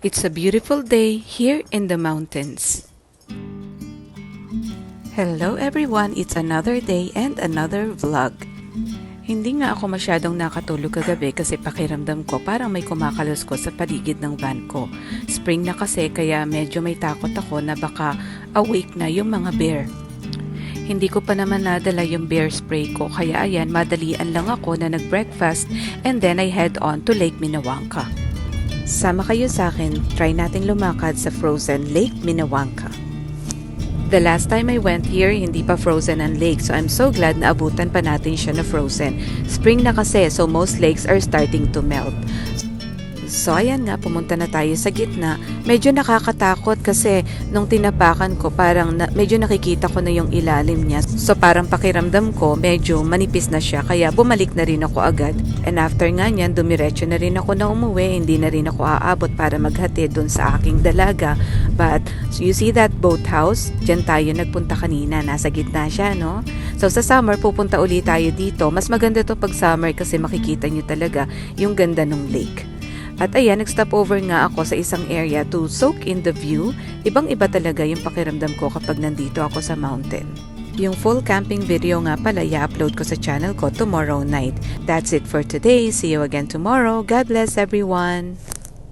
It's a beautiful day here in the mountains. Hello everyone, it's another day and another vlog. Hindi nga ako masyadong nakatulog kagabi kasi pakiramdam ko parang may kumakalos ko sa paligid ng van ko. Spring na kasi kaya medyo may takot ako na baka awake na yung mga bear. Hindi ko pa naman nadala yung bear spray ko kaya ayan madalian lang ako na nag-breakfast and then I head on to Lake Minnewanka. Sama kayo sa akin, try nating lumakad sa frozen Lake Minnewanka. The last time I went here, hindi pa frozen ang lake so I'm so glad na abutan pa natin siya na frozen. Spring na kasi so most lakes are starting to melt. So ayan nga, pumunta na tayo sa gitna. Medyo nakakatakot kasi nung tinapakan ko parang na, medyo nakikita ko na yung ilalim niya. So parang pakiramdam ko medyo manipis na siya kaya bumalik na rin ako agad. And after nga niyan, dumiretso na rin ako na umuwi. Hindi na rin ako aabot para maghatid dun sa aking dalaga. But so you see that boathouse? Diyan tayo nagpunta kanina. Nasa gitna siya, no? So sa summer, pupunta ulit tayo dito. Mas maganda to pag summer kasi makikita nyo talaga yung ganda ng lake. At ayan, nag-stop over nga ako sa isang area to soak in the view. Ibang-iba talaga yung pakiramdam ko kapag nandito ako sa mountain. Yung full camping video nga pala i-upload ko sa channel ko tomorrow night. That's it for today. See you again tomorrow. God bless everyone!